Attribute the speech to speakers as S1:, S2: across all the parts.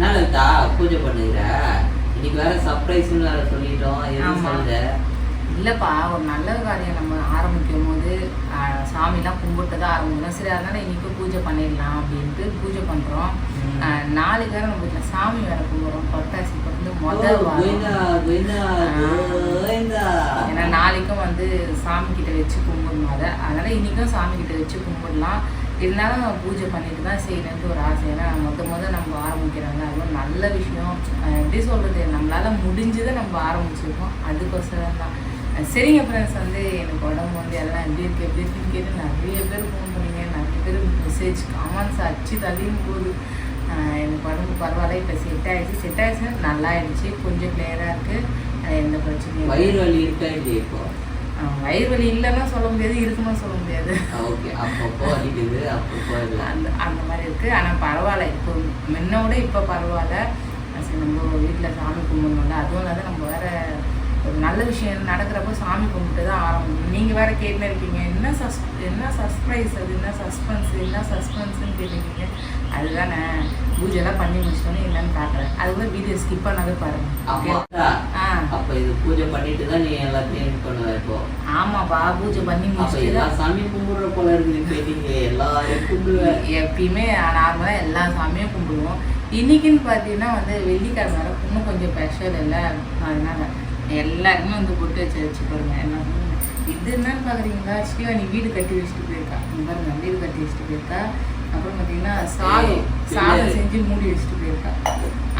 S1: என்ன லலிதா பூஜை பண்ணுகிற இன்னைக்கு வேற சர்ப்ரைஸ்னு வேற சொல்லிட்டோம். எதுவும்
S2: இல்லைப்பா ஒரு நல்ல காரியம் நம்ம ஆரம்பிக்கும் போது சாமிலாம் கும்பிட்டு தான் ஆரம்பிக்கணும் சரி அதனால இன்னைக்கு பூஜை பண்ணிடலாம் அப்படின்ட்டு பூஜை பண்ணுறோம். நாளைக்கு வேற நம்ம வீட்டில் சாமி வேற கும்பிட்றோம். புரட்டாசி பிறந்து முதல். ஏன்னா நாளைக்கும் வந்து சாமி கிட்ட வச்சு கும்பிடணும் அதை. அதனால இன்னைக்கும் சாமி கிட்ட வச்சு கும்பிடலாம். இருந்தாலும் நம்ம பூஜை பண்ணிட்டு தான் செய்யணுன்ட்டு ஒரு ஆசை. ஏன்னா மொத்த மொதல் நம்ம ஆரம்பிக்கிறாங்க அதுவும் நல்ல விஷயம். எப்படி சொல்கிறது நம்மளால் முடிஞ்சதை நம்ம ஆரம்பிச்சிருக்கோம். அதுக்கோசரம் தான். சரிங்க ஃப்ரெண்ட்ஸ் வந்து எனக்கு உடம்பு வந்து எல்லாம் எப்படி இருக்கு எப்படி இருக்குன்னு கேட்டு நிறைய பேர் ஃபோன் பண்ணீங்க. நிறைய பேர் மெசேஜ் காமெண்ட்ஸ் அச்சு தள்ளியும் போகுது. எனக்கு உடம்பு பரவாயில்ல. இப்போ செட் ஆகிடுச்சு செட் ஆகிடுச்சுன்னா நல்லா ஆயிடுச்சு. கொஞ்சம் கிளியராக இருக்குது எந்த பிரச்சனையும்
S1: வயிறு வலி இருக்கா இப்போ.
S2: வயிறு வலி இல்லைன்னா சொல்ல முடியாது இருக்குன்னு சொல்ல முடியாது.
S1: ஓகே. அப்பப்போ வலிக்குது அப்பப்போ
S2: அந்த அந்த மாதிரி இருக்கு. ஆனால் பரவாயில்ல. இப்போ முன்னோட இப்போ பரவாயில்ல. சரி நம்ம வீட்டில் சாமி கும்பிடணும்ல. அதுவும் இல்லாத நம்ம வேற ஒரு நல்ல விஷயம் நடக்கிறப்போ சாமி கும்பிட்டு தான் ஆரம்பிக்கணும் நீங்கள் வேற கேட்டுன்னு இருக்கீங்க. என்ன சஸ் என்ன சர்ப்ரைஸ் அது? என்ன சஸ்பென்ஸ் என்ன சஸ்பென்ஸ்னு கேட்டுருக்கீங்க. அதுதானே. பூஜைலாம் பண்ணி முடிச்சிட்டோன்னே என்னன்னு காட்டுறேன். அது கூட வீடியோ ஸ்கிப் பண்ணாவே பாருங்க.
S1: ஆமா.
S2: ஆ
S1: அப்ப இது பூஜை பண்ணிட்டு தான் நீ எல்லாத்தையும் இது பண்ணுவ இப்போ.
S2: ஆமாப்பா பூஜை பண்ணி முடிச்சுட்டு
S1: எல்லா
S2: தான்.
S1: சாமி கும்பிடுற போல இருக்குது கேட்டீங்க எல்லாரையும் கும்பிடுவேன்
S2: எப்பயுமே நார்மலாக எல்லா சாமியும் கும்பிடுவோம். இன்னைக்குன்னு பார்த்தீங்கன்னா வந்து வெள்ளிக்கிழமை இன்னும் கொஞ்சம் ஸ்பெஷல் இல்லை. அதனால எல்லாருமே வந்து பொட்டு வச்சு வச்சு பாருங்க என்ன. இது என்னன்னு பார்க்குறீங்களா ஸ்ரீவாணி வீடு கட்டி வச்சுட்டு போயிருக்கா? பாருங்க வீடு கட்டி வச்சுட்டு போயிருக்கா? அப்புறம் பார்த்தீங்கன்னா சாதம் சாதம். செஞ்சு மூடி வச்சுட்டு போயிருக்கா.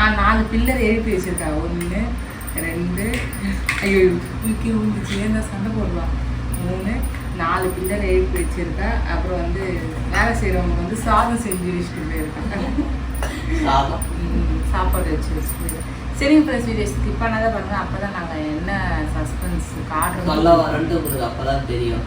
S2: ஆ நாலு பில்லர் எழுப்பி வச்சிருக்கா ஒன்று ரெண்டு. ஐயோ தூக்கி விழுந்துச்சு என்ன சண்டை போடுவான் மூணு நாலு பில்லர் எழுப்பி வச்சிருக்கா. அப்புறம் வந்து வேலை செய்கிறவங்க வந்து சாதம் செஞ்சு வச்சுட்டு போயிருக்காங்க
S1: சாதம்?
S2: சாப்பாடு வச்சு வச்சுட்டு. சரிங்க ஃப்ரெண்ட்ஸ் வீடியோ ஸ்கிப் பண்ணாதான் பாருங்க அப்போ தான் நாங்கள் என்ன சஸ்பென்ஸ் காட்டுறோம்.
S1: வரன்ட்டு உங்களுக்கு அப்பதான் தெரியும்.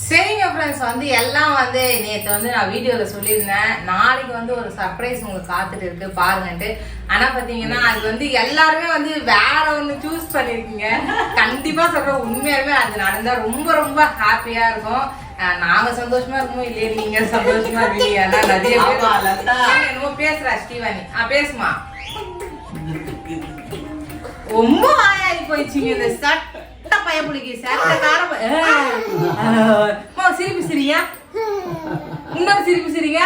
S2: சரிங்க ஃப்ரெண்ட்ஸ் வந்து எல்லாம் வந்து நேற்று வந்து நான் வீடியோவில் சொல்லியிருந்தேன். நாளைக்கு வந்து ஒரு சர்ப்ரைஸ் உங்களுக்கு காத்துட்டு இருக்கு பாருங்கன்ட்டு. ஆனால் பார்த்தீங்கன்னா அது வந்து எல்லாருமே வந்து வேற ஒன்று சூஸ் பண்ணியிருக்கீங்க கண்டிப்பாக சொல்கிறேன் உண்மையாலுமே அது நடந்தால் ரொம்ப ரொம்ப ஹாப்பியாக இருக்கும். அஹ் நாங்க சந்தோஷமா இருக்கோமோ இல்லையே நீங்க சந்தோஷமா இருக்கீங்க. நிறைய பேர். ஏன் என்னமோ பேசுறா ஸ்ரீவாணி. ஆ பேசுமா. ரொம்ப ஆயாடி போயிடுச்சுங்க இந்த சட்ட பயப்புளிக்கு சட்ட கார சிரிப்பு சிரியா? இன்னொரு சிரிப்பு சிரிங்க.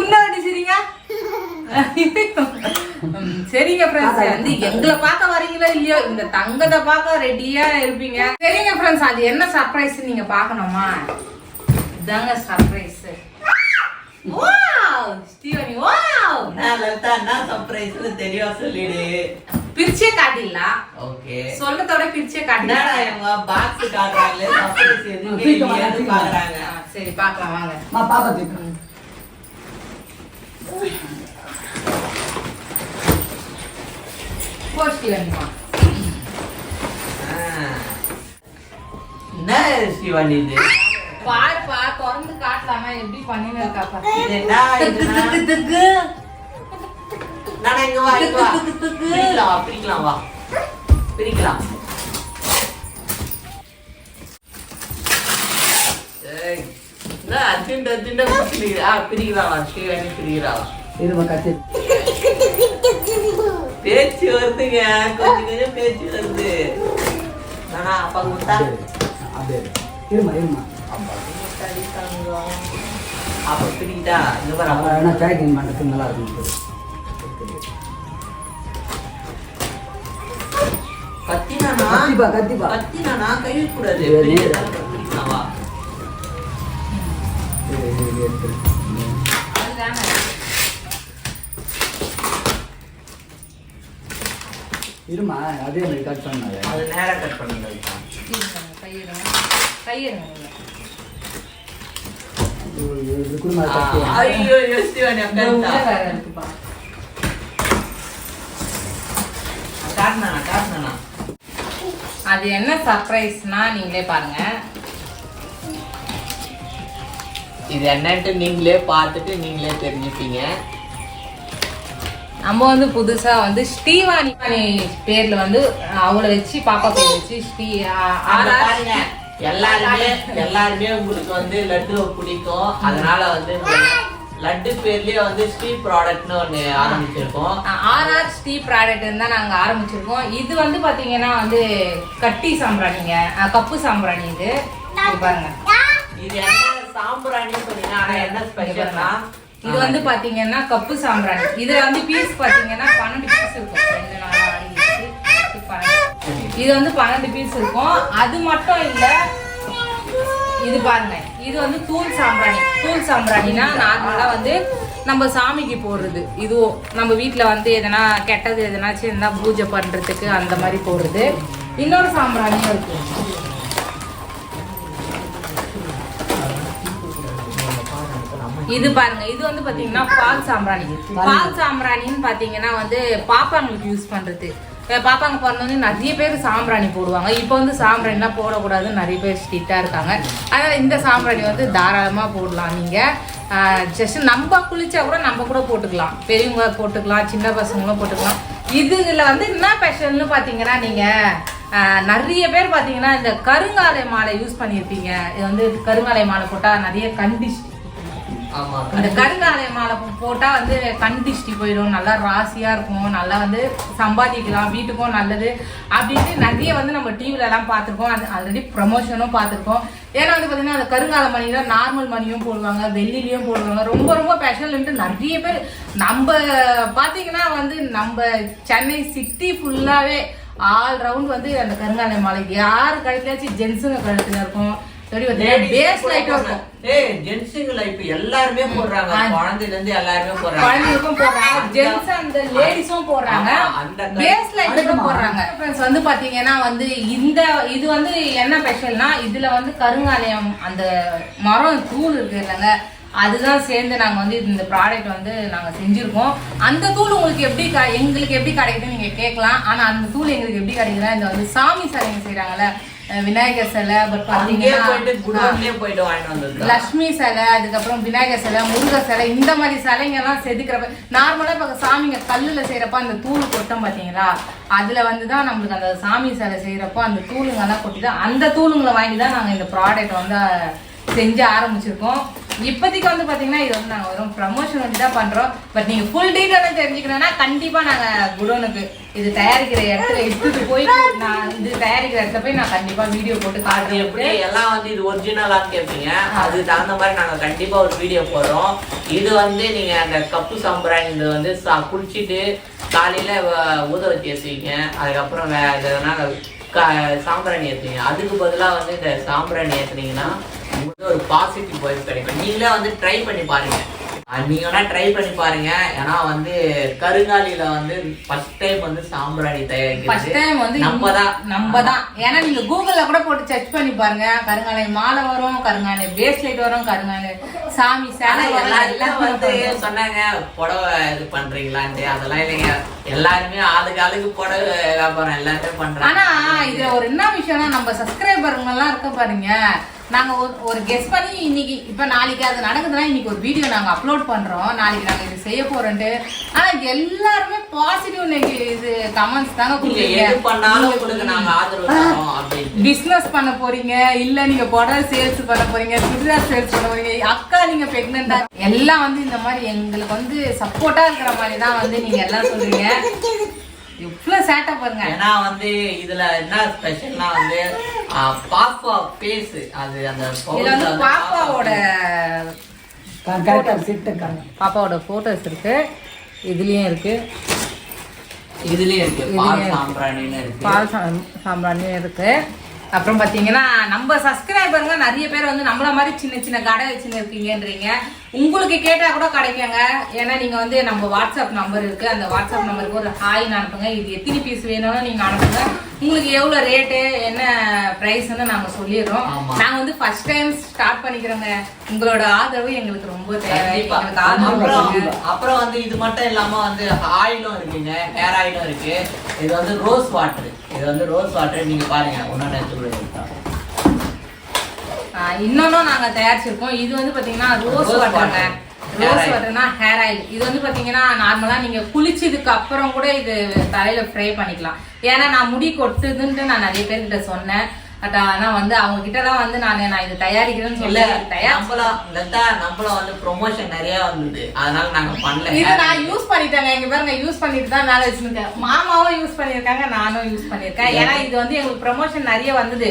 S2: இன்னொரு சிரிங்க. சரிங்க ஃப்ரெண்ட்ஸ் வந்து எங்களை பார்க்க வரீங்களோ இல்லையோ இந்த தங்கத்தை பார்க்க ரெடியா இருப்பீங்க. சரிங்க ஃப்ரெண்ட்ஸ் அது என்ன சர்ப்ரைஸ் நீங்க பார்க்கணுமா? இதாங்க சர்ப்ரைஸ் வாவ் ஸ்டீவனி வாவ்
S1: என்ன சர்ப்ரைஸ்னு தெளிவா சொல்லிடு.
S2: பிரிச்சே காட்டிடலாம்
S1: ஓகே.
S2: சொல்றதோட பிரிச்சே காட்டிடலாம்.
S1: இவங்க பாக்ஸ் காட்டுறாங்களே சர்ப்ரைஸ் எதுவுமே பாக்குறாங்க.
S2: சரி பார்க்கலாம் வாங்க.
S3: மா பாப்பா தூக்கு.
S2: போ ஸ்டீவனிமா
S1: ஆ. என்ன சிவானி இது?
S2: பாருப்பா திறந்து காட்டலாமா? எப்படி பண்ணின்னு இருக்கா
S1: பிரிக்கலாம் வா பிரிக்கலாம் அர்ஜென்ட் அர்ஜென்ட்டா பிரிக்கிறா ஆ, பிரிக்கிறா? வா ஸ்ரீவாணி பிரிக்கிறா வா.
S3: இருமா கத்தி.
S1: பேச்சு வருதுங்க. கொஞ்சம் கொஞ்சம் பேச்சு வருது. நானா அப்பா கொடுத்தா?
S3: அப்படியே இருமா இருமா.
S1: அப்ப பிரிக்கிட்டா இங்க பாரு
S3: அப்புறம்
S1: அப்பா
S3: என்ன பேக்கிங் பண்ணுறதுக்கு நல்லா இருக்கும்
S1: கத்தினானா
S3: கத்திப்பா கத்திப்பா
S1: கத்தினானா கை கூடாது
S3: இது
S1: பிரிக்கலாம் பிரிக்கலாம் வா
S3: இரு, இரு, இரு, எடுத்துரு.
S2: அதுதானே.
S3: இருமா அதே மாதிரி கட் பண்ணாத
S1: அது நேரா கட் பண்ணுங்க
S2: கையிடுங்க. கையிடுங்க
S1: யோசிச்சுவானி
S2: இந்த உள்ள
S1: அக்கா
S2: வேற இருக்குப்பா.
S1: காட்டினா காட்டினா
S2: அது என்ன சர்ப்ரைஸ்னா நீங்களே பாருங்க
S1: இது என்னன்ட்டு நீங்களே பார்த்துட்டு நீங்களே தெரிஞ்சுப்பீங்க
S2: நம்ம வந்து புதுசா வந்து ஸ்ரீவாணி பேர்ல வந்து அவளை வச்சு பாப்பா பேர் வச்சு ஸ்ரீ ஆ-
S1: எல்லாருமே எல்லாருமே உங்களுக்கு வந்து லட்டு பிடிக்கும். அதனால வந்து லட்டு பேர்லயே வந்து ஸ்ரீ ப்ராடக்ட்னு ஒண்ணு ஆரம்பிச்சிருக்கோம்.
S2: ஆர்ஆர் ஸ்டீ ப்ராடக்ட் தான் நாங்கள் ஆரம்பிச்சிருக்கோம். இது வந்து பார்த்தீங்கன்னா வந்து கட்டி சாம்பிராணிங்க. கப்பு சாம்பிராணி இது. பாருங்க.
S1: இது என்ன சாம்பிராணின்னு சொன்னீங்க? ஆனா என்ன ஸ்பெஷல்னா
S2: இது வந்து பாத்தீங்கன்னா கப்பு சாம்பிராணி. இதுல வந்து பீஸ் பாத்தீங்கன்னா பன்னெண்டு பீஸ் இருக்கும். இது வந்து பன்னெண்டு பீஸ் இருக்கும். அது மட்டும் இல்லை இது பாருங்க. இது வந்து தூள் சாம்பிராணி. தூள் சாம்பிராணினா நார்மலாக வந்து நம்ம சாமிக்கு போடுறது. இதுவும் நம்ம வீட்டில் வந்து எதனா கெட்டது எதனாச்சும் இருந்தால் பூஜை பண்ணுறதுக்கு அந்த மாதிரி போடுறது. இன்னொரு சாம்பிராணியும் இருக்கு. இது பாருங்க. இது வந்து பாத்தீங்கன்னா பால் சாம்பிராணி. பால் சாம்பிராணின்னு பாத்தீங்கன்னா வந்து பாப்பாங்களுக்கு யூஸ் பண்றது. பாப்பாங்க பிறந்தோடனே நிறைய பேர் சாம்பிராணி போடுவாங்க. இப்போ வந்து சாம்பிராணிலாம் போடக்கூடாதுன்னு நிறைய பேர் ஸ்ட்ரிக்டாக இருக்காங்க. அதனால் இந்த சாம்பிராணி வந்து தாராளமாக போடலாம் நீங்கள் ஜஸ்ட் நம்ம குளிச்சா கூட நம்ம கூட போட்டுக்கலாம். பெரியவங்க போட்டுக்கலாம் சின்ன பசங்களும் போட்டுக்கலாம். இதுல வந்து என்ன ஸ்பெஷல்னு பார்த்தீங்கன்னா நீங்கள் நிறைய பேர் பார்த்தீங்கன்னா இந்த கருங்காலை மாலை யூஸ் பண்ணியிருப்பீங்க இது வந்து கருங்காலை மாலை போட்டால் நிறைய கண்டிஷ் இந்த கருங்காலை மாலை போட்டா வந்து கண் திஷ்டி போயிடும் நல்லா ராசியா இருக்கும் நல்லா வந்து சம்பாதிக்கலாம் வீட்டுக்கும் நல்லது அப்படின்ட்டு நிறைய வந்து நம்ம டிவில எல்லாம் பார்த்துருக்கோம். அது ஆல்ரெடி ப்ரமோஷனும் பார்த்துருக்கோம். ஏன்னா வந்து பாத்தீங்கன்னா அந்த கருங்கால மணியில நார்மல் மணியும் போடுவாங்க வெள்ளிலையும் போடுவாங்க. ரொம்ப ரொம்ப ஸ்பெஷல்ன்ட்டு நிறைய பேர் நம்ம பாத்தீங்கன்னா வந்து நம்ம சென்னை சிட்டி ஃபுல்லாவே ஆல் ரவுண்ட் வந்து அந்த கருங்காலை மாலை. யார் கழுத்துலாச்சும் ஜென்ஸுங்க கழுத்துல இருக்கும்?
S1: ஜென்ஸுங்கள இப்ப எல்லாருமே போடுறாங்க. குழந்தைல இருந்து எல்லாருமே போடுறாங்க.
S2: குழந்தைகளுக்கும் போடுறாங்க. ஜென்ஸ் அந்த லேடிஸும் போடுறாங்க. பேஸ் லைட்டுக்கும் போடுறாங்க. ஃப்ரெண்ட்ஸ் வந்து பாத்தீங்கன்னா வந்து இந்த இது வந்து என்ன ஸ்பெஷல்னா இதுல வந்து கருங்காலயம் அந்த மரம் தூள் இருக்கு இல்லைங்க. அதுதான் சேர்ந்து நாங்க வந்து இந்த ப்ராடக்ட் வந்து நாங்க செஞ்சிருக்கோம். அந்த தூள் உங்களுக்கு எப்படி க- எங்களுக்கு எப்படி கிடைக்குதுன்னு நீங்க கேட்கலாம். ஆனா அந்த தூள் எங்களுக்கு எப்படி கிடைக்குதுன்னா இந்த வந்து சாமி சிலைங்க செய்றாங்கல்ல அஹ் விநாயகர் சிலை
S1: வாங்கிட்டு வந்திருக்கோம்
S2: லக்ஷ்மி சிலை அதுக்கப்புறம் விநாயகர் சிலை முருகர் சிலை இந்த மாதிரி சிலைங்க எல்லாம் செதுக்கிறப்ப நார்மலா இப்ப சாமிங்க கல்லுல செய்யறப்ப அந்த தூள் கொட்டும் பாத்தீங்களா? அதுல வந்து தான் நம்மளுக்கு அந்த சாமி சிலை செய்யறப்போ அந்த தூளுங்க எல்லாம் கொட்டி தான் அந்த தூளுங்களை வாங்கி தான் நாங்க இந்த ப்ராடக்ட் வந்து செஞ்சு ஆரம்பிச்சிருக்கோம். இப்போதைக்கு வந்து பாத்தீங்கன்னா இது வந்து நாங்க வெறும் ப்ரமோஷன் வந்து தான் பண்றோம். பட் நீங்க ஃபுல் டீட்டெயில் தெரிஞ்சுக்கணும்னா கண்டிப்பா நாங்க குடோனுக்கு இது தயாரிக்கிற இடத்துல எடுத்துட்டு போய் நான் இது தயாரிக்கிற இடத்துல போய் நான் கண்டிப்பா வீடியோ போட்டு காட்டுறேன்.
S1: எப்படி? எல்லாம் வந்து இது ஒரிஜினலான்னு கேட்பீங்க அது தகுந்த மாதிரி நாங்க கண்டிப்பா ஒரு வீடியோ போடுறோம். இது வந்து நீங்க அந்த கப்பு சாம்பிராணி வந்து சா- குளிச்சிட்டு காலையில ஊத வச்சு ஏற்றுவீங்க அதுக்கப்புறம் வே எதுனா க- சாம்பிராணி ஏற்றுவீங்க அதுக்கு பதிலா வந்து இந்த சாம்பிராணி ஏற்றுனீங்கன்னா உங்களுக்கு ஒரு பாசிட்டிவ் வைப் கிடைக்கும். நீங்களே வந்து ட்ரை பண்ணி பாருங்க. அஹ் நீங்க வேணா ட்ரை பண்ணி பாருங்க. ஏன்னா வந்து கருங்காலியில வந்து ஃபர்ஸ்ட் டைம் வந்து சாம்பிராணி
S2: ஃபர்ஸ்ட்
S1: தயாரிக்கிறது
S2: டைம் வந்து
S1: நம்ம தான்
S2: நம்ம தான் ஏன்னா நீங்க கூகுள்ல கூட போட்டு சர்ச் பண்ணி பாருங்க. கருங்காலை மாலை வரும் கருங்காலை பிரேஸ்லெட் வரும் கருங்காலை சாமி சேலை வரும். எல்லாம்
S1: வந்து
S2: வரும்.
S1: சொன்னாங்க புடவை இது பண்றீங்களான்ட்டு. அதெல்லாம் இல்லைங்க. எல்லாருமே ஆளுக்கு ஆளுக்கு புடவை வியாபாரம் எல்லாருமே பண்றாங்க.
S2: ஆனா இதுல ஒரு என்ன விஷயம்னா நம்ம சப்ஸ்கிரைபருங்க எல்லாம் இருக்க பாருங்க. நாங்க ஒரு ஒரு கெஸ் பண்ணி இன்னைக்கு இப்ப நாளைக்கு அது நடக்குதுன்னா இன்னைக்கு ஒரு வீடியோ நாங்க அப்லோட் பண்றோம். நாளைக்கு நாங்க இது செய்ய போறோம்ட்டு ஆனா எல்லாருமே பாசிட்டிவ் இது கமெண்ட்ஸ் தாங்க
S1: அப்படின்னு
S2: பிசினஸ் பண்ண போறீங்க இல்ல நீங்க புடவை சேல்ஸ் பண்ண போறீங்க சுடிதார் சேல்ஸ் பண்ண போறீங்க அக்கா நீங்க பிரெக்னெண்டா எல்லாம் வந்து இந்த மாதிரி எங்களுக்கு வந்து சப்போர்ட்டா இருக்கிற மாதிரி தான் வந்து நீங்க எல்லாம் சொல்றீங்க. எவ்வளவு சேட்டை பாருங்க.
S1: ஏன்னா வந்து இதுல என்ன ஸ்பெஷல்னா வந்து பாப்பா பேஸ் அது அந்த
S2: வந்து பாப்பாவோட
S3: கரெக்டாக சிட்டுக்காங்க
S2: பாப்பாவோட போட்டோஸ் இருக்கு. இதுலயும் இருக்கு.
S1: இதுலயும் இருக்கு. பால் சாம்பிராணின்னு இருக்கு.
S2: பால் சாம்- சாம்பிராணியும் இருக்கு. அப்புறம் பாத்தீங்கன்னா நம்ம சப்ஸ்கிரைபருங்க நிறைய பேர் வந்து நம்மள மாதிரி சின்ன சின்ன கடை வச்சுன்னு இருக்கீங்கன்றீங்க. உங்களுக்கு கேட்டா கூட கிடைக்குங்க. ஏன்னா நீங்க வந்து நம்ம வாட்ஸ்அப் நம்பர் இருக்கு. அந்த வாட்ஸ்அப் நம்பருக்கு ஒரு ஹாய் அனுப்புங்க. இது எத்தனை பீஸ் வேணும்னு நீங்க அனுப்புங்க. உங்களுக்கு எவ்வளவு ரேட்டு என்ன பிரைஸ்னு நாங்க சொல்லிடுறோம்.
S1: ஆமா.
S2: நாங்க வந்து ஃபர்ஸ்ட் டைம் ஸ்டார்ட் பண்ணிக்கிறோங்க. உங்களோட ஆதரவு எங்களுக்கு ரொம்ப தேவை. எங்களுக்கு ஆதரவு
S1: அப்புறம் வந்து இது மட்டும் இல்லாம வந்து ஆயிலும் இருக்குங்க. ஹேர் ஆயிலும் இருக்கு. இது வந்து ரோஸ் வாட்டர் இது வந்து ரோஸ் வாட்டர் நீங்க பாருங்க ஒன்னு எடுத்து கூட இருக்கா.
S2: ஆ, ஆஹ் இன்னொன்னும் நாங்க தயாரிச்சிருக்கோம். இது வந்து பாத்தீங்கன்னா ரோஸ் வாட்டருங்க ரோஸ். வாட்டர்னா ஹேர் ஆயில் இது வந்து பாத்தீங்கன்னா நார்மலா நீங்க குளிச்சதுக்கு அப்புறம் கூட இது தலையில ஃப்ரை பண்ணிக்கலாம். ஏன்னா நான் முடி கொட்டுதுன்ட்டு நான் நிறைய பேர்கிட்ட சொன்னேன். பட் ஆனா வந்து அவங்க கிட்ட தான் வந்து நான் நான் இது தயாரிக்கிறேன்னு சொல்லி
S1: நம்மளும் லதா நம்மளும் வந்து ப்ரொமோஷன் நிறைய வந்தது. அதனால நாங்க பண்ணல.
S2: இது நான் யூஸ் பண்ணிட்டேங்க. இங்க பாருங்க யூஸ் பண்ணிட்டு தான் மேல வச்சிருக்கேன் மாமாவும் யூஸ் பண்ணிருக்காங்க நானும் யூஸ் பண்ணிருக்கேன் ஏன்னா இது வந்து எங்களுக்கு ப்ரமோஷன் நிறைய வந்தது.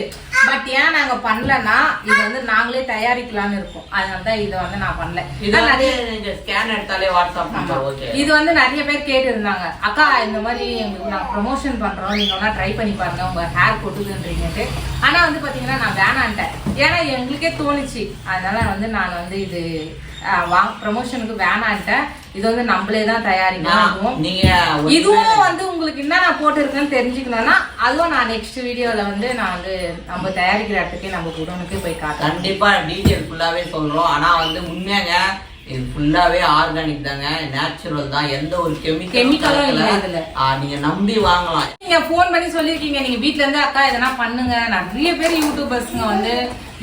S2: பட் ஏன் நாங்க பண்ணலன்னா இது வந்து நாங்களே தயாரிக்கலாம்னு இருக்கோம். அதனால தான் இதை வந்து நான் பண்ணல.
S1: இது
S2: ஆனா
S1: வந்து
S2: நிறைய
S1: ஸ்கேன் எடுத்தாலே வாட்ஸ்அப்
S2: இது வந்து நிறைய பேர் கேட்டு இருந்தாங்க அக்கா இந்த மாதிரி எங்களுக்கு நான் ப்ரொமோஷன் பண்றோம். நீங்க வேணா ட்ரை பண்ணி பாருங்க. உங்க ஹேர் கொட்டுதுன்றீங்கட்டு ஆனா வந்து பாத்தீங்கன்னா நான் வேணான்ட்டேன். ஏன்னா எங்களுக்கே தோணுச்சு. அதனால வந்து நான் வந்து இது வாங்க ப்ரமோஷனுக்கு வேணான்ட்டேன். இது வந்து நம்மளே தான் தயாரிக்கணும். இதுவும்.
S1: நீங்க ஒரு-
S2: இதுவும் வந்து உங்களுக்கு என்ன நான் போட்டிருக்கேன்னு தெரிஞ்சுக்கணும்னா அதுவும் நான் நெக்ஸ்ட் வீடியோல வந்து நான் வந்து நம்ம தயாரிக்கிற இடத்துக்கே நம்ம குடோனுக்கு போய் காட்டுறேன்.
S1: கண்டிப்பா டீடைல் ஃபுல்லாவே சொல்றோம். ஆனா வந்து உண்மையாங்க இது ஃபுல்லாவே ஆர்கானிக் தாங்க. நேச்சுரல் தான். எந்த ஒரு
S2: Chemical
S1: கெமிக்கலும்
S2: இல்ல இதுல.
S1: நீங்க நம்பி வாங்கலாம்.
S2: நீங்க ஃபோன் பண்ணி சொல்லிருக்கீங்க. நீங்க வீட்ல இருந்து அக்கா எதனா பண்ணுங்க. நிறைய பேர் யூடியூபர்ஸ்ங்க வந்து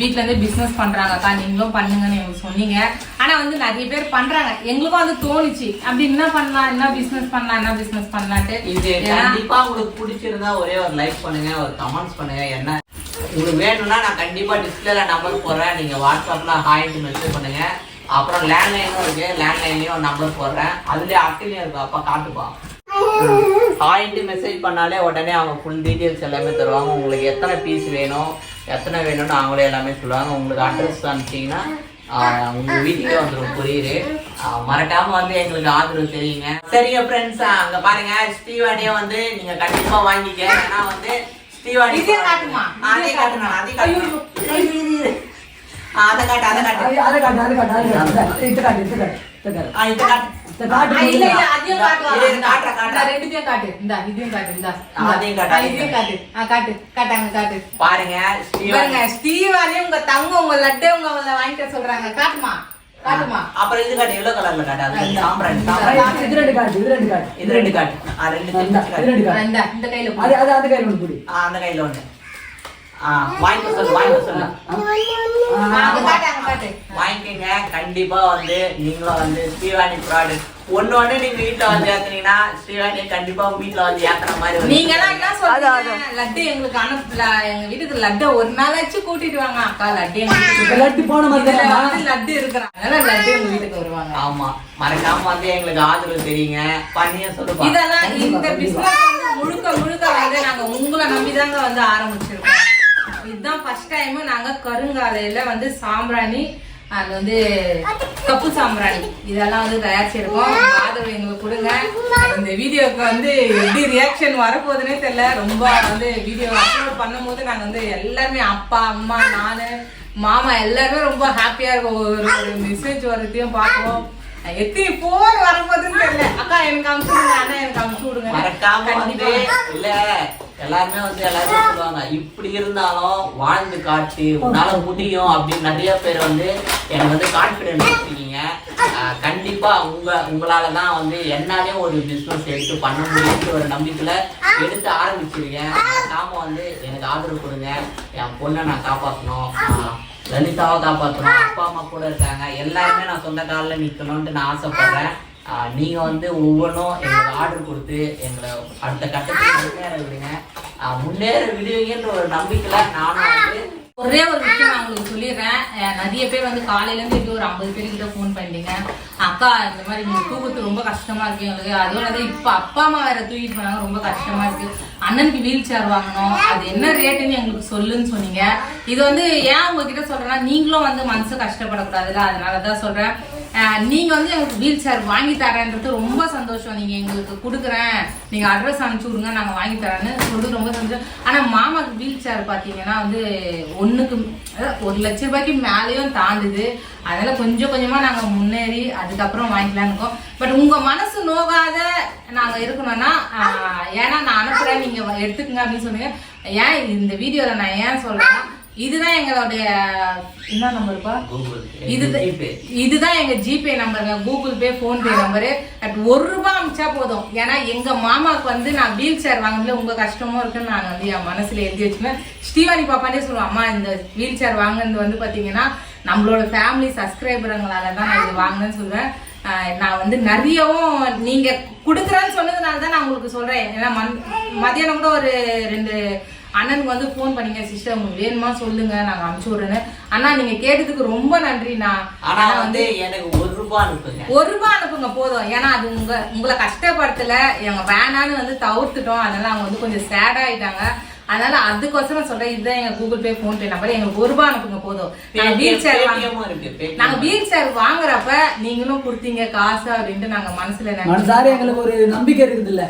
S2: வீட்ல இருந்து பிசினஸ் பண்றாங்க. அக்கா நீங்களும் பண்ணுங்கன்னு எங்களுக்கு சொன்னீங்க. ஆனா வந்து நிறைய பேர் பண்றாங்க. எங்களுக்கும் வந்து தோணுச்சு. அப்படி என்ன பண்ணலாம்? என்ன பிசினஸ் பண்ணலாம்? என்ன பிசினஸ் பண்ணலான்ட்டு.
S1: இது கண்டிப்பா உங்களுக்கு பிடிச்சிருந்தா ஒரே ஒரு லைக் பண்ணுங்க ஒரு கமெண்ட்ஸ் பண்ணுங்க. என்ன? உங்களுக்கு வேணும்னா நான் கண்டிப்பா டிஸ்பிளேல நம்பர் போடுறேன். நீங்க வாட்ஸ்அப்ல ஹாய்ட்டு மெசேஜ் பண்ணுங்க. அப்புறம் லேண்ட்லைனும் இருக்கு. லேண்ட்லைன்லயும் ஒரு நம்பர் போடுறேன். அதுலயே அட்டையும் இருக்கு. அப்பா காட்டுப்பா ஹாய்ட்டு மெசேஜ் பண்ணாலே உடனே அவங்க ஃபுல் டீட்டெயில்ஸ் எல்லாமே தருவாங்க. உங்களுக்கு எத்தனை பீஸ் வேணும் எத்தனை வேணும்னு அவங்களே எல்லாமே சொல்லுவாங்க. உங்களுக்கு அட்ரஸ் அனுப்பிச்சிங்கன்னா ஆஹ் உங்க வீட்டுக்கே வந்துடும் ஆஹ் மறக்காம வந்து எங்களுக்கு ஆதரவு தெரியுங்க. சரிங்க ஃப்ரெண்ட்ஸ் அங்க பாருங்க. ஸ்ரீவாணியை வந்து நீங்க கண்டிப்பா வாங்கிக்க. ஏன்னா வந்து
S2: இதே காட்டுமா?
S1: அதே காட்டுமா? அதே காட்டுமா அதை காட்டு அதை காட்டு
S3: அது- காட்டு, அதை காட்டு, அதை காட்டு. இதை காட்டு, இதை காட்டு, இதை காட்டு.
S1: ஆ, இதை காட்டு பாருங்க
S2: உங்க தங்கம் உங்க லட்டு உங்க வாங்கிட்டு சொல்றாங்க. காட்டுமா காட்டுமா
S1: அப்புறம் இது காட்டு எல்லோ கலர்ல காட்டு அது
S2: இந்த.
S1: சாம்பிராணி
S3: ஆ,
S1: சாம்பிராணி
S3: இது ரெண்டு காட்டு, இது ரெண்டு காட்டு.
S1: இது ரெண்டு காட்டு ரெண்டு
S3: இந்தா,
S2: கையில
S3: அது அது அந்த கையில.
S1: ஆ, அந்த கையில ஆ வாங்கிக்க சொல்லு வாங்கிக்க சொல்லு. வாங்கிக்கங்க கண்டிப்பா வந்து நீங்களும் வந்து ஸ்ரீவாணி ப்ராடக்ட் ஒண்ணு ஒண்ணு நீங்க வீட்டுல வந்து ஏத்துனீங்கன்னா ஸ்ரீவாணியை கண்டிப்பா வீட்டுல வந்து ஏத்துற மாதிரி
S2: நீங்க எல்லாம் என்ன சொல்றீங்க? லட்டு எங்களுக்கு அனுப்பல எங்க வீட்டுக்கு லட்டு ஒரு நாளாச்சும் கூட்டிட்டு வாங்க. அக்கா லட்டு
S3: லட்டு போன மாதிரி
S2: லட்டு இருக்கிறாங்க. அதனால லட்டு எங்க வீட்டுக்கு வருவாங்க.
S1: ஆமா. மறக்காம வந்து எங்களுக்கு ஆதரவு தெரியுங்க. பண்ணிய சொல்லுப்பா.
S2: இதெல்லாம் இந்த. பிசினஸ் முழுக்க முழுக்க வந்து நாங்க உங்களை நம்பிதாங்க வந்து ஆரம்பிச்சிருக்கோம். இதுதான் ஃபர்ஸ்ட் டைம் நாங்க கருங்காலையில வந்து சாம்பிராணி அது வந்து கப்பு சாம்பிராணி. இதெல்லாம் வந்து தயாரிச்சிருக்கோம் ஆதரவு எங்களுக்கு கொடுங்க. இந்த வீடியோக்கு வந்து எப்படி ரியாக்ஷன் வரப்போகுதுன்னே தெரியல. ரொம்ப வந்து வீடியோ அப்லோட் பண்ணும்போது நாங்க வந்து எல்லாருமே அப்பா அம்மா நானு மாமா எல்லாருமே ரொம்ப ஹாப்பியா இருக்கும். ஒரு ஒரு மெசேஜ் வர்றதையும் பார்ப்போம் எத்தனை போன் வரப்போகுதுன்னு தெரியல. அக்கா எனக்கு அமுச்சு விடுங்க அண்ணா எனக்கு அமுச்சு விடுங்க.
S1: மறக்காம வந்து
S2: கண்டிப்பா.
S1: இல்ல. எல்லாருமே வந்து எல்லாருமே சொல்லுவாங்க இப்படி இருந்தாலும் வாழ்ந்து காட்டு உன்னால முடியும். அப்படின்னு நிறைய பேர் வந்து எனக்கு வந்து கான்பிடன்ஸ் கொடுத்துருக்கீங்க கண்டிப்பா உங்க உங்களால தான் வந்து என்னாலையும் ஒரு பிஸ்னஸ் எடுத்து பண்ண முடியும்னு ஒரு நம்பிக்கையில எடுத்து ஆரம்பிச்சிருக்கேன். நாம வந்து எனக்கு ஆதரவு கொடுங்க. என் பொண்ணை நான் காப்பாற்றணும் லலிதாவை காப்பாற்றணும் அப்பா அம்மா கூட இருக்காங்க. எல்லாருமே நான் சொந்த காலில் நிற்கணும்ட்டு நான் ஆசைப்படுறேன். ஆஹ் நீங்க வந்து ஒவ்வொன்றும் எங்களுக்கு ஆர்டர் கொடுத்து எங்களை அடுத்த கட்டத்துக்கு முன்னேற விடுங்க. முன்னேற விடுவீங்கன்ற ஒரு நம்பிக்கையில நானும் வந்து
S2: ஒரே ஒரு விஷயம் நான் உங்களுக்கு சொல்லிடுறேன். நிறைய பேர் வந்து காலையில இருந்து இப்படி ஒரு ஐம்பது பேர் கிட்ட ஃபோன் பண்ணிட்டீங்க. அக்கா இந்த மாதிரி நீங்க தூக்கத்து ரொம்ப கஷ்டமா இருக்கு எங்களுக்கு. அதுவும் இல்லாத இப்ப அப்பா அம்மா வேற தூக்கிட்டு போனாங்க. ரொம்ப கஷ்டமா இருக்கு. அண்ணனுக்கு வீல் சேர் வாங்கணும். அது என்ன ரேட்டுன்னு எங்களுக்கு சொல்லுன்னு சொன்னீங்க. இது வந்து ஏன் உங்ககிட்ட சொல்றேன்னா நீங்களும் வந்து மனசு கஷ்டப்படக்கூடாதுல்ல அதனாலதான் சொல்றேன். நீங்க வந்து எங்களுக்கு வீல் சேர் வாங்கி தரேன்றது ரொம்ப சந்தோஷம். நீங்க எங்களுக்கு கொடுக்குறேன். நீங்க அட்ரஸ் அனுப்பிச்சு விடுங்க நாங்க வாங்கி தரேன்னு சொல்றது ரொம்ப சந்தோஷம். ஆனா மாமாக்கு வீல் சேர் பாத்தீங்கன்னா வந்து ஒண்ணுக்கு ஒரு லட்ச ரூபாய்க்கு மேலேயும் தாண்டுது. அதனால கொஞ்சம் கொஞ்சமா நாங்க முன்னேறி அதுக்கப்புறம் வாங்கிக்கலாம்னு இருக்கோம். பட் உங்க மனசு நோகாத நாங்க இருக்கணும்னா ஏன்னா நான் அனுப்புறேன் நீங்க எடுத்துக்கங்க அப்படின்னு சொன்னீங்க. ஏன் இந்த வீடியோல நான் ஏன் சொல்றேன்னா இதுதான் எங்களுடைய என்ன நம்பருப்பா இதுதான். இதுதான் எங்க GPay நம்பருங்க Google Pay PhonePe number at ஒரு ரூபாய் அமிச்சா போதும். ஏன்னா எங்க மாமாவுக்கு வந்து நான் வீல் சேர் வாங்கினதுல உங்க கஷ்டமும் இருக்குன்னு நான் வந்து என் மனசுல எழுதி வச்சுப்பேன் ஸ்ரீவாணி பாப்பாண்டே சொல்லுவேன் அம்மா இந்த வீல் சேர் வாங்கினது வந்து பாத்தீங்கன்னா நம்மளோட ஃபேமிலி சப்ஸ்கிரைபருங்களால தான் நான் இது வாங்கினேன்னு சொல்லுவேன் நான் வந்து நிறையவும் நீங்க கொடுக்குறேன்னு சொன்னதுனால தான் நான் உங்களுக்கு சொல்றேன். ஏன்னா மத்தியானம் கூட ஒரு ரெண்டு அண்ணனுக்கு வந்து ஃபோன் பண்ணீங்க சிஸ்டர் உங்களுக்கு வேணுமா சொல்லுங்க நாங்க அனுப்பிச்சு விடுறேன்னு. அண்ணா நீங்க கேட்டதுக்கு ரொம்ப நன்றிண்ணா.
S1: ஆனா வந்து எனக்கு ஒரு ரூபாய் அனுப்புங்க.
S2: ஒரு ரூபாய் அனுப்புங்க போதும். ஏன்னா அது உங்க உங்களை கஷ்டப்படுத்தல. எங்க வேணான்னு வந்து தவிர்த்துட்டோம். அதனால அவங்க வந்து கொஞ்சம் சேட் ஆயிட்டாங்க. அதனால அதுக்கோசரம் சொல்றேன் இதுதான் எங்க Google Pay PhonePe number. எங்களுக்கு ஒரு ரூபாய் அனுப்புங்க போதும். நாங்க வீல் சேர். நாங்க வீல் சேர் வாங்குறப்ப நீங்களும் கொடுத்தீங்க காசு அப்படின்ட்டு நாங்க மனசுல நினைச்சு
S3: மனசார எங்களுக்கு ஒரு நம்பிக்கை இருக்குது இல்ல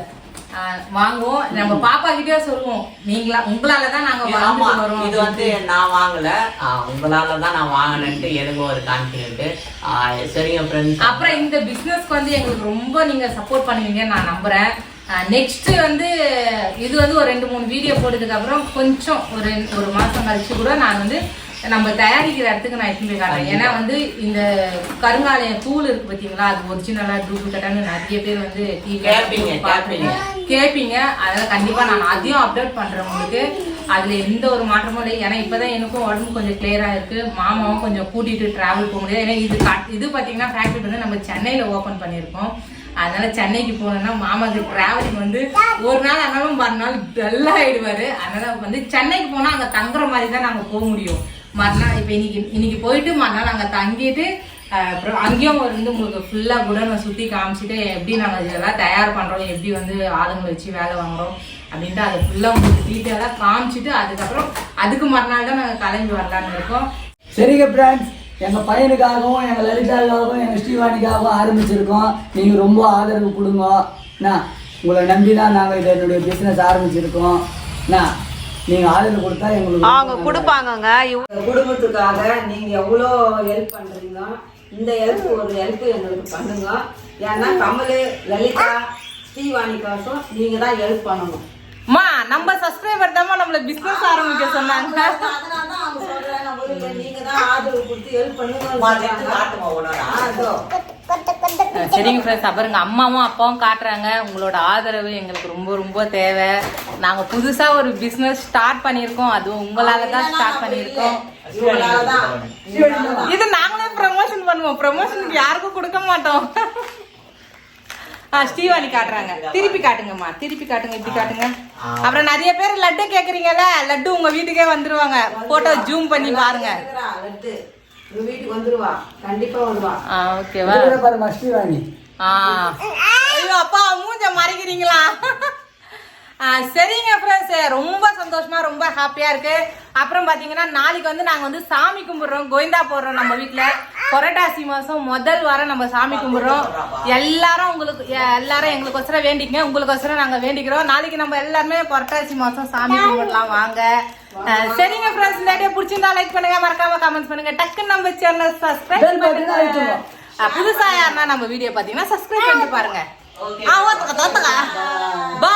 S2: ஆஹ் வாங்குவோம். நம்ம பாப்பா கிட்டயே சொல்லுவோம். நீங்களா உங்களால தான் நாங்க வரோம்
S1: இது வந்து நான் வாங்கல. ஆஹ் உங்களால தான் நான் வாங்கினேன்ட்டு எனக்கு ஒரு கான்பிடென்ட் சரிங்க ஃப்ரெண்ட்ஸ்
S2: அப்புறம் இந்த பிசினஸ்க்கு வந்து எங்களுக்கு ரொம்ப நீங்க சப்போர்ட் பண்ணுவீங்கன்னு நான் நம்புறேன். நெக்ஸ்ட் வந்து இது வந்து ஒரு ரெண்டு மூணு வீடியோ போட்டதுக்கு அப்புறம் கொஞ்சம் ஒரு ஒரு மாசம் கழிச்சு கூட நான் வந்து நம்ம தயாரிக்கிற இடத்துக்கு நான் எடுத்துன்னு போய் காட்டுறேன். ஏன்னா வந்து இந்த கருங்காலய தூள் இருக்கு பாத்தீங்களா? அது ஒரிஜினலா டூப்ளிகேட்டானு நிறைய பேர் வந்து.
S1: கேப்பீங்க
S2: அதனால கண்டிப்பா நான் அதையும் அப்டேட் பண்றேன் உங்களுக்கு. அதுல எந்த ஒரு மாற்றமும் இல்லை. ஏன்னா இப்பதான் எனக்கும் உடம்பு கொஞ்சம் கிளியரா இருக்கு மாமாவும் கொஞ்சம் கூட்டிட்டு டிராவல் போக முடியாது. ஏன்னா இது இது பாத்தீங்கன்னா ஃபேக்டரி வந்து நம்ம சென்னையில ஓபன் பண்ணியிருக்கோம். அதனால சென்னைக்கு போனோம்னா மாமாக்கு டிராவலிங் வந்து ஒரு நாள் ஆனாலும் மறுநாள் டல் ஆயிடுவாரு. அதனால வந்து சென்னைக்கு போனால் அங்கே தங்குற மாதிரி தான் நாங்கள் போக முடியும். மறுநாள் இப்போ இன்னைக்கு இன்னைக்கு போயிட்டு மறுநாள் அங்கே தங்கிட்டு அப்புறம் அங்கேயும் வந்து உங்களுக்கு ஃபுல்லாக கூட நான் சுற்றி காமிச்சிட்டு எப்படி நாங்கள் இதெல்லாம் தயார் பண்ணுறோம் எப்படி வந்து ஆளுங்களை வச்சு வேலை வாங்குறோம் அப்படின்ட்டு அதை ஃபுல்லாக உங்களுக்கு டீட்டெயிலாக காமிச்சிட்டு அதுக்கப்புறம் அதுக்கு மறுநாள் தான் நாங்கள் கிளம்பி வரலான்னு இருக்கோம்.
S3: சரிங்க ஃப்ரெண்ட்ஸ் எங்க பையனுக்காகவும் எங்க லலிதாவுக்காகவும் எங்க ஸ்ரீவாணிக்காகவும் ஆரம்பிச்சிருக்கோம். நீங்க ரொம்ப ஆதரவு கொடுங்க. என்ன உங்களை நம்பி தான் நாங்க இதை என்னுடைய பிசினஸ் ஆரம்பிச்சிருக்கோம். என்ன நீங்க ஆதரவு கொடுத்தா எங்களுக்கு
S4: அவங்க கொடுப்பாங்கங்க.
S5: குடும்பத்துக்காக நீங்க எவ்வளோ ஹெல்ப் பண்றீங்க இந்த ஹெல்ப் ஒரு ஹெல்ப் எங்களுக்கு பண்ணுங்க. ஏன்னா கமலு லலிதா ஸ்ரீவாணிக்காசும் நீங்க தான் ஹெல்ப் பண்ணணும்.
S2: அம்மா நம்ம சப்ஸ்கிரைபர் தான் நம்மள பிசினஸ் ஆரம்பிக்க சொன்னாங்க.
S5: அதனால தான் அவங்க நீங்க தான் ஆதரவு கொடுத்து ஹெல்ப் பண்ணுங்க
S2: சரிங்க ஃப்ரெண்ட்ஸ் அப்புறங்க அம்மாவும் அப்பாவும் காட்டுறாங்க. உங்களோட ஆதரவு எங்களுக்கு ரொம்ப ரொம்ப தேவை. நாங்க புதுசா ஒரு பிசினஸ் ஸ்டார்ட் பண்ணியிருக்கோம். அதுவும் உங்களால தான் ஸ்டார்ட் பண்ணியிருக்கோம். இது நாங்களே ப்ரமோஷன் பண்ணுவோம். ப்ரமோஷனுக்கு யாருக்கும் கொடுக்க மாட்டோம். ஸ்ரீவாணி காட்டுறாங்க. திருப்பி காட்டுங்கம்மா திருப்பி காட்டுங்க இப்படி காட்டுங்க. அப்புறம் நிறைய பேர் லட்டு கேக்குறீங்கல்ல லட்டு உங்க வீட்டுக்கே வந்துருவாங்க. போட்டோ ஜூம் பண்ணி பாருங்க.
S5: வீட்டுக்கு வந்துருவா கண்டிப்பா வருவா
S2: ஓகேவா
S3: பாருமா
S2: ஆ. ஐயோ அப்பா மூஞ்ச மறைக்கிறீங்களா? சரிங்க ஃப்ரெண்ட்ஸ் ரொம்ப சந்தோஷமா ரொம்ப ஹாப்பியா இருக்கு. அப்புறம் பாத்தீங்கன்னா நாளைக்கு வந்து நாங்க வந்து சாமி கும்பிடுறோம். கோவிந்தா போடுறோம் நம்ம வீட்ல. புரட்டாசி மாசம் முதல் வாரம் நம்ம சாமி கும்பிடுறோம். எல்லாரும் உங்களுக்கு எல்லாரும் எங்களுக்கு ஒசரம் வேண்டிக்கங்க. உங்களுக்கு ஒசரம் நாங்க வேண்டிக்கிறோம். நாளைக்கு நம்ம எல்லாருமே புரட்டாசி மாசம் சாமி கும்பிடலாம் வாங்க. சரிங்க ஃப்ரெண்ட்ஸ் இந்த ஐடியா பிடிச்சிருந்தா லைக் பண்ணுங்க. மறக்காம கமெண்ட்ஸ் பண்ணுங்க. டக்குன்னு நம்ம சேனல் சப்ஸ்கிரைப் பண்ணுங்க. புதுசா யாருன்னா நம்ம வீடியோ பாத்தீங்கன்னா சப்ஸ்கிரைப் பண்ணிட்டு பாருங்க. ஆ